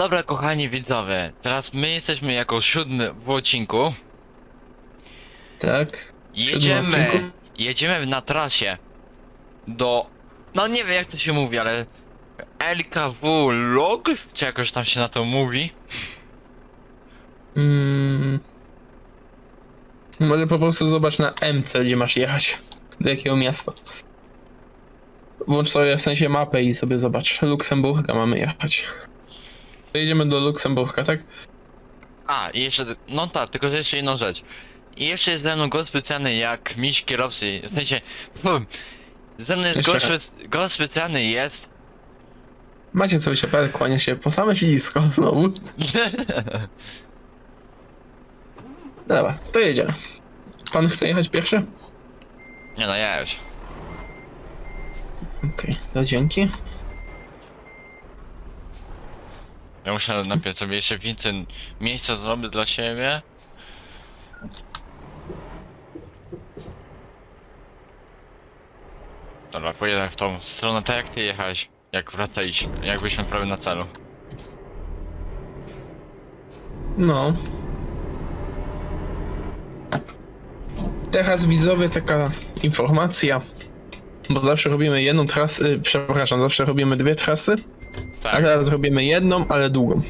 dobra, kochani widzowie, teraz my jesteśmy jako siódmy w odcinku. Tak. Jedziemy, odcinku? jedziemy na trasie do, no nie wiem jak to się mówi, ale LKW Log, czy jakoś tam się na to mówi. Mm. Może po prostu zobacz na MC, gdzie masz jechać. Do jakiego miasta. Włącz sobie w sensie mapę i sobie zobacz. Luksemburga mamy jechać. Jedziemy do Luksemburga, tak? A, i jeszcze, no tak, tylko że jeszcze jedną rzecz. I jeszcze jest ze mną gość specjalny jak miś kierowcy, w sensie, pum, ze mną jest Jeszcze gość, raz. gość specjalny jest Macie sobie się per, kłania się po same siedzisko znowu. Dobra, to jedziemy. Pan chce jechać pierwszy? Nie no, ja już. Okej, to dzięki. Ja muszę najpierw sobie jeszcze więcej miejsca zrobić dla siebie. Dobra, pojedę w tą stronę, tak jak ty jechałeś, jak wracaliśmy, jak byliśmy prawie na celu. No. Teraz widzowie taka informacja. Bo zawsze robimy jedną trasę, y, przepraszam, zawsze robimy dwie trasy, a Tak, teraz robimy jedną, ale długą.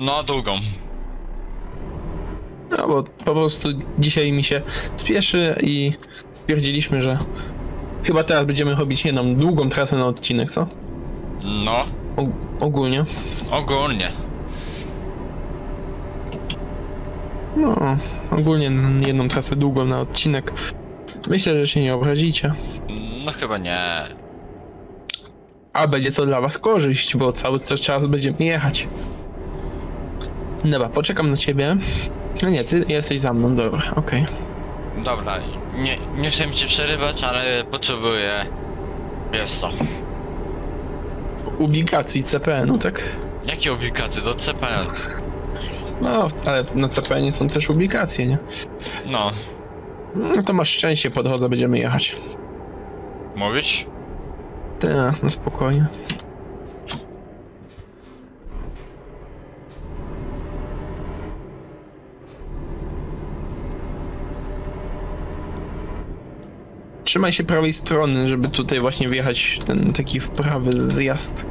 no długą. No bo po prostu dzisiaj mi się spieszy i stwierdziliśmy, że chyba teraz będziemy robić jedną długą trasę na odcinek, co? No, O, ogólnie. ogólnie. No, ogólnie jedną trasę długą na odcinek. Myślę, że się nie obrazicie. No chyba nie. A będzie to dla was korzyść, bo cały czas będziemy jechać. Dobra, poczekam na ciebie. No nie, ty jesteś za mną, dobra, okej. Dobra, nie, nie chcę mi cię przerywać, ale potrzebuję... Jest to. Ubikacji CPN-u, tak? Jakie obligacje do CPN? No, ale na CPN są też ubikacje, nie? No, No to masz szczęście, po drodze będziemy jechać. mówisz? Tak, na spokojnie. Trzymaj się prawej strony, żeby tutaj właśnie wjechać ten taki wprawy zjazd.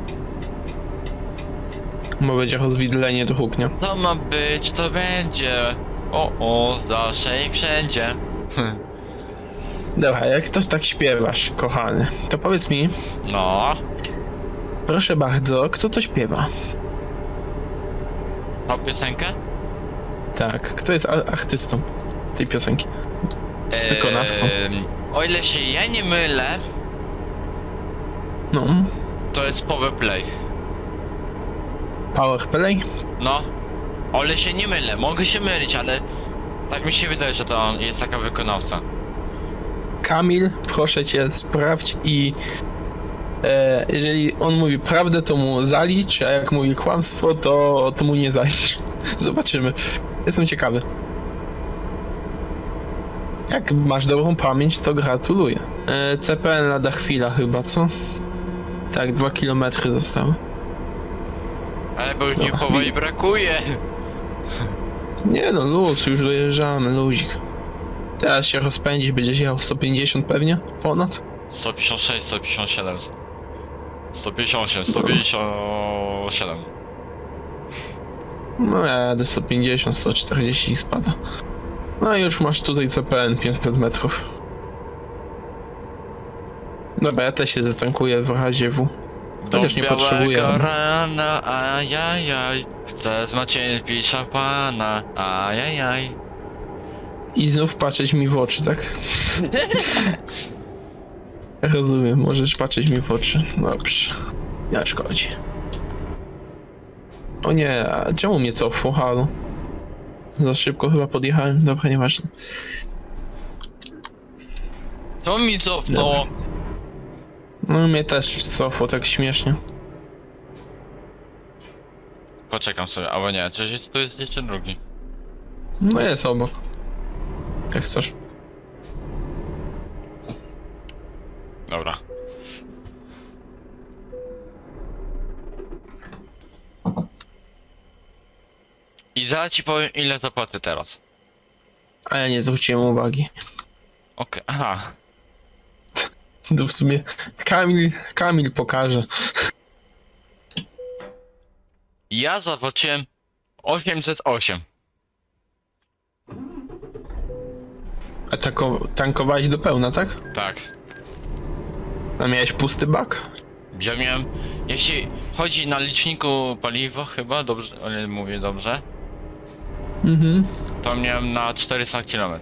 Bo będzie rozwidlenie dróg, nie? To ma być, to będzie. O, o, zawsze i wszędzie. Dobra, jak ktoś tak śpiewasz, kochany, to powiedz mi, No, proszę bardzo, kto to śpiewa? tą piosenkę? Tak, kto jest a- artystą tej piosenki? Wykonawcą. Ehm, o ile się ja nie mylę, No, to jest Powerplay. Powerplay? No, o ile się nie mylę, mogę się mylić, ale tak mi się wydaje, że to on jest taka wykonawca. Kamil, proszę cię, sprawdź i e, jeżeli on mówi prawdę, to mu zalicz, a jak mówi kłamstwo, to, to mu nie zalicz. Zobaczymy. Jestem ciekawy. Jak masz dobrą pamięć, to gratuluję. E, CPN lada chwila chyba, co? Tak, dwa kilometry zostały. Ale bo już Dobra. powoli brakuje. Nie no, luz, już dojeżdżamy, luzik. Teraz się rozpędzić, będziesz jechał 150 pewnie? Ponad? 156, 157. 158, 157. No jadę 150, 140 i spada. No i już masz tutaj CPN 500 metrów. Dobra, ja też się zatankuję w razie W. Chociaż nie potrzebuję. rana, ajajaj. Chcę z Maciejem pić szampana, ajajaj. I znów patrzeć mi w oczy, tak? Rozumiem, możesz patrzeć mi w oczy. Dobrze. Nie szkodzi. O nie, a czemu mnie cofło? Halo? Za szybko chyba podjechałem, dobra, nieważne. To mi cofnęło. No mnie też cofło, tak śmiesznie. Poczekam sobie, albo nie, czy jest, tu jest jeszcze drugi. No jest obok. Jak chcesz. Dobra. Ja ci powiem ile zapłacę teraz. A ja nie zwróciłem uwagi. Okej, aha. To w sumie Kamil, Kamil pokaże. Ja zapłaciłem 808. A tako, tankowałeś do pełna, tak? Tak. A miałeś pusty bak? Ja miałem. Jeśli chodzi na liczniku paliwo, chyba dobrze, ale mówię dobrze, Mhm. to miałem na 400 km.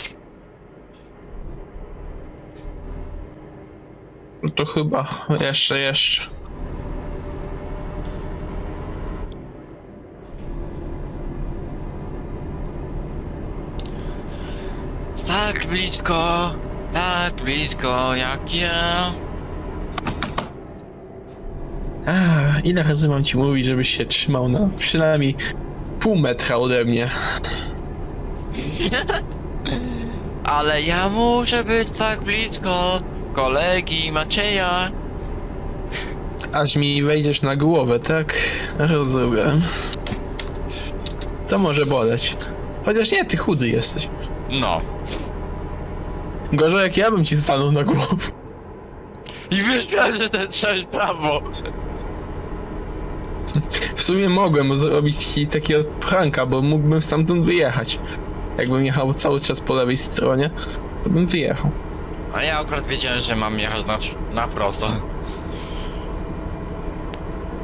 No to chyba. Jeszcze, jeszcze. Tak blisko, tak blisko jak ja. A, ile razy mam ci mówić, żebyś się trzymał na przynajmniej pół metra ode mnie? Ale ja muszę być tak blisko kolegi Macieja. Aż mi wejdziesz na głowę, tak? Rozumiem. To może boleć. Chociaż nie, ty chudy jesteś. No. Gorzej jak ja bym ci stanął na głowę. I myślałem, że ten trzeba prawo. W sumie mogłem zrobić ci takiego pranka, bo mógłbym stamtąd wyjechać. Jakbym jechał cały czas po lewej stronie, to bym wyjechał. A ja akurat wiedziałem, że mam jechać na, na prosto.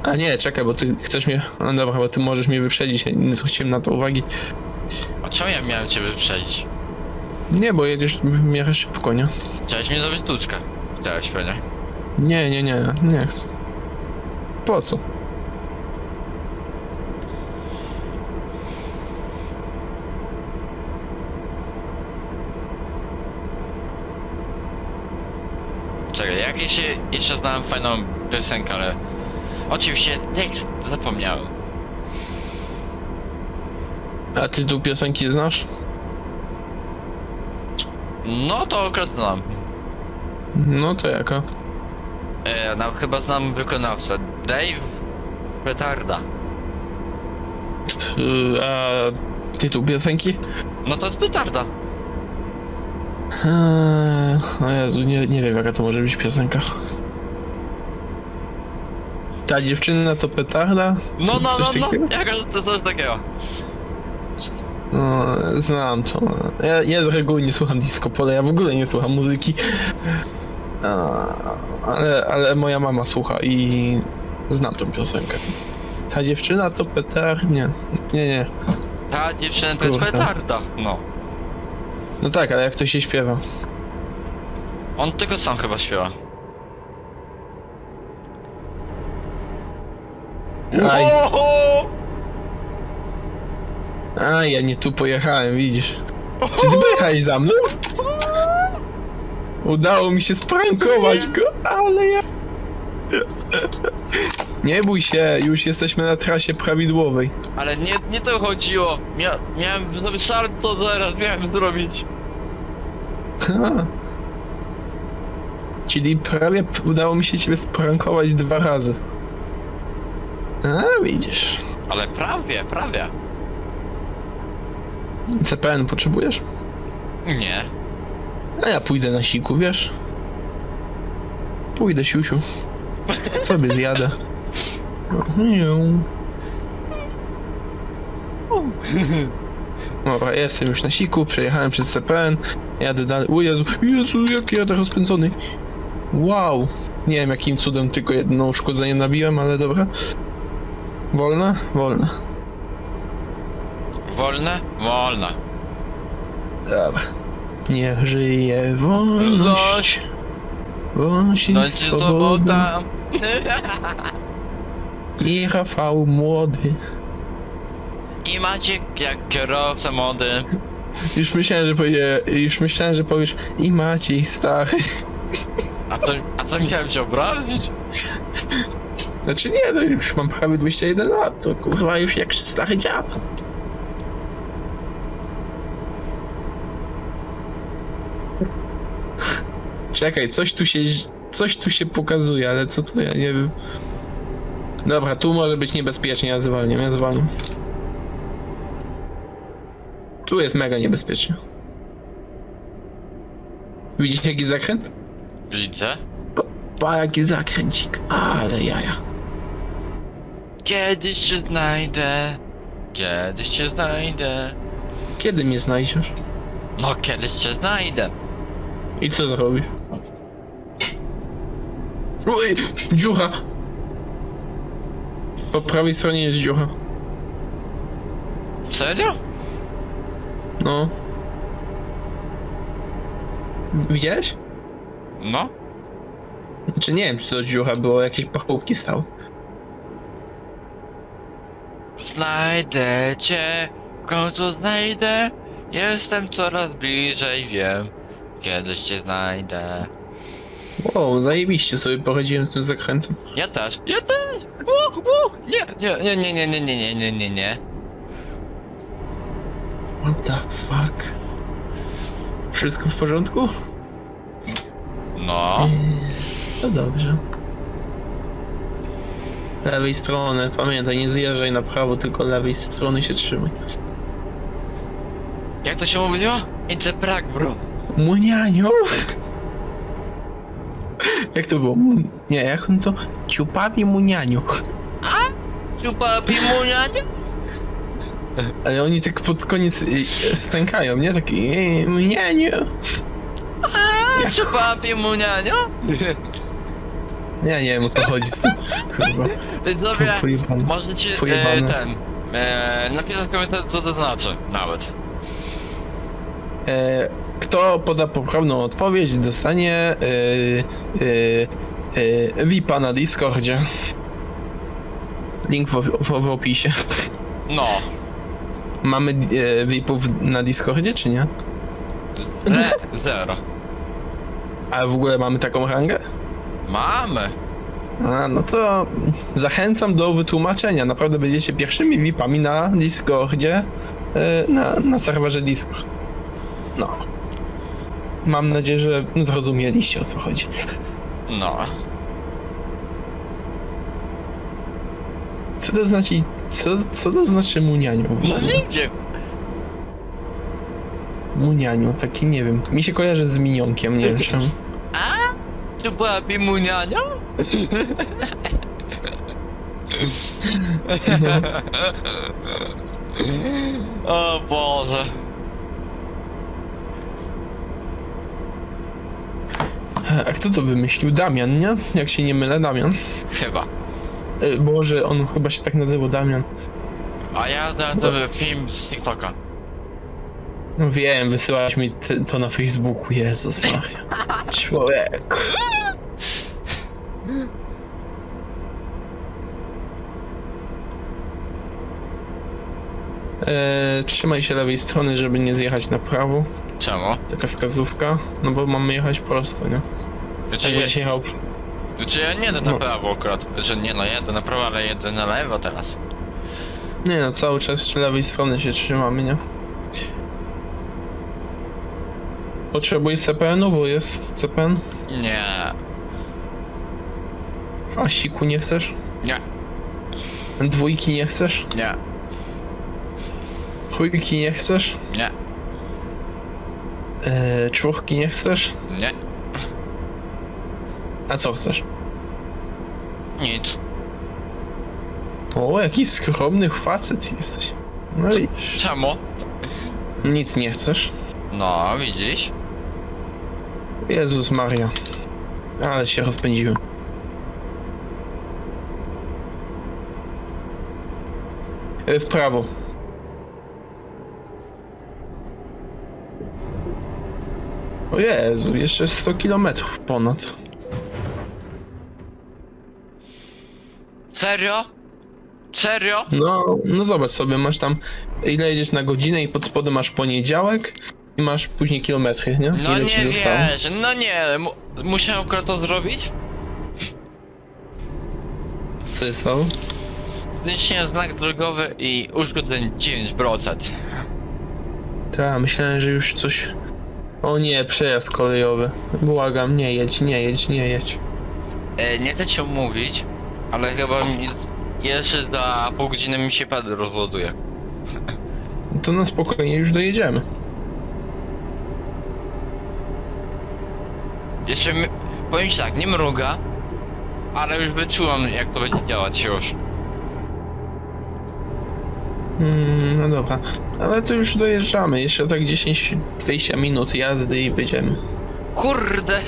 A nie, czekaj, bo ty chcesz mnie... No dobra, bo ty możesz mnie wyprzedzić, ja nie zwróciłem na to uwagi. A czemu ja miałem cię wyprzedzić? Nie, bo jedziesz w miarę szybko, nie? Chciałeś mi zrobić tuczkę. Chciałeś pewnie. Nie, nie, nie, nie chcę. Po co? Czekaj, jakieś jeszcze znałem fajną piosenkę, ale... Oczywiście tekst zapomniałem. A ty tu piosenki znasz? No to akurat znam. No to jaka? E, no, chyba znam wykonawcę. Dave Petarda. Yy, a tytuł piosenki? No to jest Petarda. Eee, o Jezu, nie, nie wiem jaka to może być piosenka. Ta dziewczyna to petarda? No, no, no, Coś no. takiego? Jaka to coś takiego. Znam to. Ja, ja z reguły nie słucham disco pole, ja w ogóle nie słucham muzyki. Ale, ale moja mama słucha i znam tą piosenkę. Ta dziewczyna to petar... Nie, nie, nie. Ta dziewczyna to jest Kurde. Petarda. No. No tak, ale jak to się śpiewa? On tylko sam chyba śpiewa. Aj. Oho! A, ja nie tu pojechałem, widzisz. Czy ty pojechałeś za mną? Udało mi się sprankować go, ale ja... Nie bój się, już jesteśmy na trasie prawidłowej. Ale nie, nie to chodziło. Mia, miałem zrobić salto zaraz, miałem zrobić. Ha. Czyli prawie udało mi się ciebie sprankować dwa razy. A, widzisz. Ale prawie, prawie. CPN potrzebujesz? Nie. A ja pójdę na siku, wiesz? Pójdę, siusiu. Sobie zjadę. Dobra, jestem już na siku, przejechałem przez CPN, jadę dalej. O Jezu, Jezu, jak jadę rozpędzony. Wow. Nie wiem jakim cudem tylko jedno uszkodzenie nabiłem, ale dobra. Wolna? Wolna. Wolne? Wolne. Dobra. Niech żyje wolność. Wolność i Nocy swoboda. I Rafał młody. I Maciek jak kierowca młody. Już myślałem, że powie, już myślałem, że powiesz i Maciej stary. A co, a co miałem cię obrazić? Znaczy nie, no już mam prawie 21 lat, to kurwa już jak stary dziad. Czekaj, coś tu się, coś tu się pokazuje, ale co to ja nie wiem. Dobra, tu może być niebezpiecznie, ja zwalniam, ja zwalniam. Tu jest mega niebezpiecznie. Widzicie jaki zakręt? Widzę. Pa, jaki zakręcik. Ale jaja. Kiedyś cię znajdę. Kiedyś cię znajdę. Kiedy mnie znajdziesz? No kiedyś cię znajdę. I co zrobisz? Oj, dziucha! Po prawej stronie jest dziucha. Serio? No. Widziałeś? No. Czy nie wiem, czy to dziucha było, jakieś pachówki stały. Znajdę cię. W końcu znajdę. Jestem coraz bliżej, wiem. Kiedyś cię znajdę. Wow, zajebiście sobie poradziłem z tym zakrętem. Ja też. Ja też. U, u, nie, nie, nie, nie, nie, nie, nie, nie, nie, nie. What the fuck? Wszystko w porządku? No. To dobrze. Lewej strony, pamiętaj, nie zjeżdżaj na prawo, tylko lewej strony się trzymaj. Jak to się mówiło? It's a bro. Munianiu! Jak to było? Mu- Nie, jak on to? Ciupawi munianiu. Ciupa pimunianie? Ale oni tak pod koniec y, stękają, nie? Taki "Ej, munianiu. Ciupa pimunianie? Ja nie wiem o co chodzi z tym. Dobra, Pojebane. możecie e, Pojebane. ten... E, napisać w komentarzu co to znaczy, nawet. E, kto poda poprawną odpowiedź, dostanie e, e, e, VIPa na Discordzie. Link w, w, w opisie. No. Mamy e, VIPów na Discordzie, czy nie? Le, zero. A w ogóle mamy taką rangę? Mamy. A, no to zachęcam do wytłumaczenia. Naprawdę będziecie pierwszymi VIPami na Discordzie, e, na, na serwerze Discord. No. Mam nadzieję, że zrozumieliście o co chodzi. No. Co to znaczy, co, co to znaczy munianiu w No ogóle? nie wiem. Munianiu, taki nie wiem. Mi się kojarzy z minionkiem, nie wiem czemu. Ciupa pimuniania? No. O Boże. A kto to wymyślił? Damian, nie? Jak się nie mylę, Damian. Chyba. E, Boże, on chyba się tak nazywał Damian. A ja na to film z TikToka. No wiem, wysyłałeś mi to na Facebooku, Jezus Maria. Człowiek. E, trzymaj się lewej strony, żeby nie zjechać na prawo. Czemu? Taka wskazówka. No bo mamy jechać prosto, nie? Znaczy, Jakbyś je, jechał znaczy ja nie jedę na No. prawo akurat. Znaczy nie no, jedę na prawo, ale jedę na lewo teraz. Nie no, cały czas z lewej strony się trzymamy, nie? Potrzebuj CPN-u, bo jest CPN. Nie. A siku nie chcesz? Nie. Dwójki nie chcesz? Nie. Trójki nie chcesz? Nie. Eee, czwórki nie chcesz? Nie. A co chcesz? Nic. O, jaki skromny facet jesteś. No i Czemu? nic nie chcesz? No, widzisz? Jezus Maria. Ale się rozpędziłem. E, W prawo. O Jezu, jeszcze 100 km ponad. Serio? Serio? No, no zobacz sobie, masz tam ile jedziesz na godzinę i pod spodem masz poniedziałek i masz później kilometry, nie? No ile ci nie zostało? wiesz, no nie, mu musiałem akurat to zrobić? Co jest stało? Zniszczyłem znak drogowy i uszkodzeń 9%. Tak, myślałem, że już coś... O nie, przejazd kolejowy. Błagam, nie jedź, nie jedź, nie jedź. E, nie chcę cię mówić, ale chyba mi jeszcze za pół godziny mi się pad rozładuje. to na spokojnie już dojedziemy. Jeszcze mi, powiem ci tak, nie mruga, ale już wyczułam jak to będzie działać już. Mm, no dobra, ale to już dojeżdżamy. Jeszcze tak 10-20 minut jazdy i będziemy. Kurde!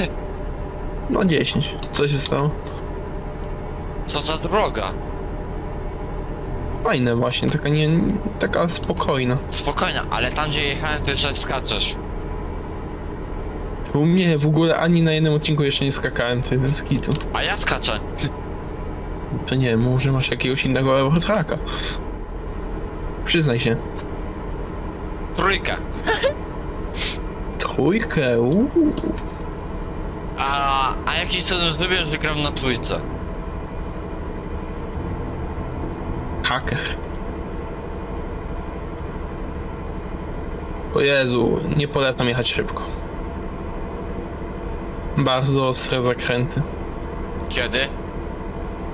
No 10. Co się stało? Co za droga? Fajne właśnie, taka nie... taka spokojna. Spokojnie, ale tam gdzie jechałem to jeszcze skaczesz. U mnie w ogóle ani na jednym odcinku jeszcze nie skakałem tym z kitu. A ja skaczę. To nie wiem, może masz jakiegoś innego Eurotraka. Przyznaj się. Trójkę. Trójkę, uuu. A, a jakiś cudem zrobiłem, że gram na trójce. Haker. O Jezu, nie polecam jechać szybko. Bardzo ostre zakręty. Kiedy?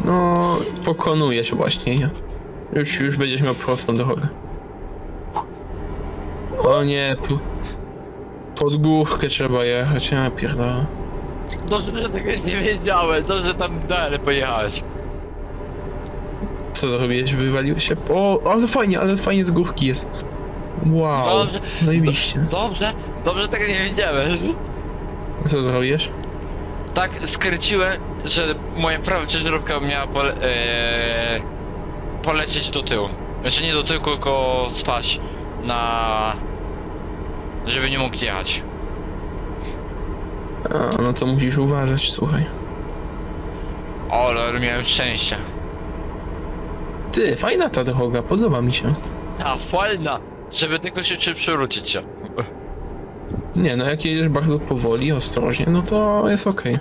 No, pokonuje się właśnie. Już, już będziesz miał prostą drogę. O nie, tu... Pod górkę trzeba jechać, ja pierdolę. Dobrze, że tego nie wiedziałem, dobrze, że tam dalej pojechałeś. Co zrobiłeś? Wywaliłeś się? O, ale fajnie, ale fajnie z górki jest. Wow, Dobrze, zajebiście. dobrze, dobrze tego nie wiedziałem. Co zrobiłeś? Tak skręciłem, że moja prawa ciężarówka miała pole, e, polecieć do tyłu. Znaczy nie do tyłu, tylko spaść na... żeby nie mógł jechać. A, no to musisz uważać, słuchaj. O, ale miałem szczęście. Ty, fajna ta droga, podoba mi się. A, fajna! Żeby tylko się czy przewrócić się. Nie, no jak jedziesz bardzo powoli, ostrożnie, no to jest okej.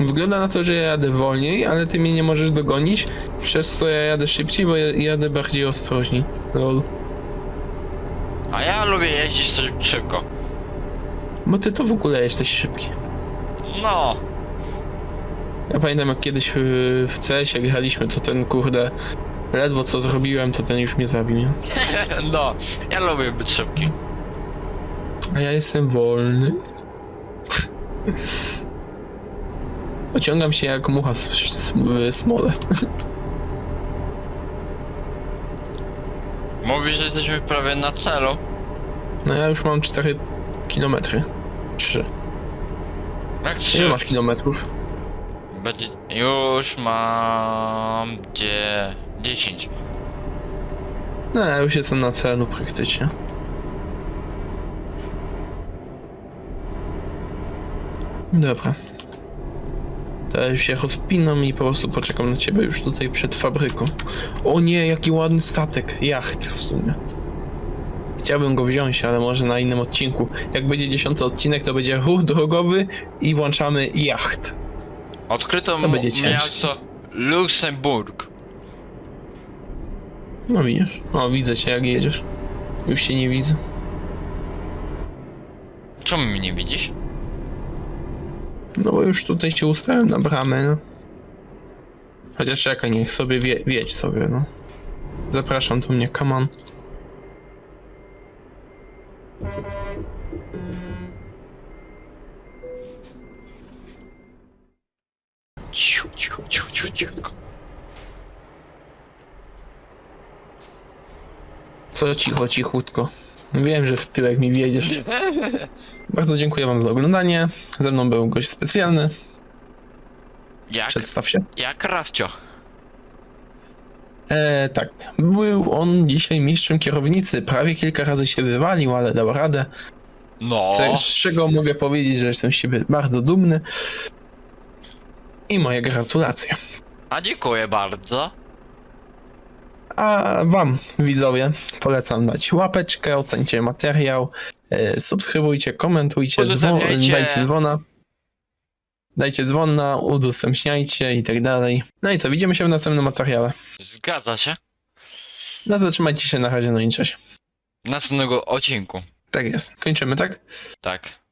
Wygląda na to, że ja jadę wolniej, ale ty mnie nie możesz dogonić, przez co ja jadę szybciej, bo ja jadę bardziej ostrożniej. Lol. A ja lubię jeździć coś szybko. Bo ty to w ogóle jesteś szybki. No, Ja pamiętam jak kiedyś w, w CS-ie graliśmy, to ten kurde, ledwo co zrobiłem, to ten już mnie zabił, nie? no, ja lubię być szybki. A ja jestem wolny. Ociągam się jak mucha z, z, w smole. Mówisz, że jesteśmy prawie na celu. No ja już mam 4 kilometry. 3. Jak Ile trzy? masz kilometrów? Będzie... Już mam... Gdzie... 10. No już jestem na celu praktycznie. Dobra. Teraz się rozpinam i po prostu poczekam na ciebie już tutaj przed fabryką. O nie, jaki ładny statek. Jacht w sumie. Chciałbym go wziąć, ale może na innym odcinku. Jak będzie dziesiąty odcinek, to będzie ruch drogowy i włączamy jacht. Odkryto To będzie ciężkie. miasto Luksemburg. No widzisz? O, widzę cię jak jedziesz. Już się nie widzę. Czemu mnie nie widzisz? No bo już tutaj się ustałem na bramę, no. Chociaż czekaj, niech sobie wie, wiedź sobie, no. Zapraszam tu mnie, come on. Co cicho, cichutko. Wiem, że w tyłek mi wiedziesz. Bardzo dziękuję wam za oglądanie. Ze mną był gość specjalny. Jak? Przedstaw się. Jak Rafcio. E, tak, był on dzisiaj mistrzem kierownicy. Prawie kilka razy się wywalił, ale dał radę. No. Z czego mogę powiedzieć, że jestem z siebie bardzo dumny. I moje gratulacje. A dziękuję bardzo. A wam, widzowie, polecam dać łapeczkę, ocencie materiał, e, subskrybujcie, komentujcie, dzwon, dajcie dzwona. Dajcie dzwona, udostępniajcie i tak dalej. No i co, widzimy się w następnym materiale. Zgadza się. No to trzymajcie się na razie, no i cześć. Następnego odcinku. Tak jest. Kończymy, tak? Tak.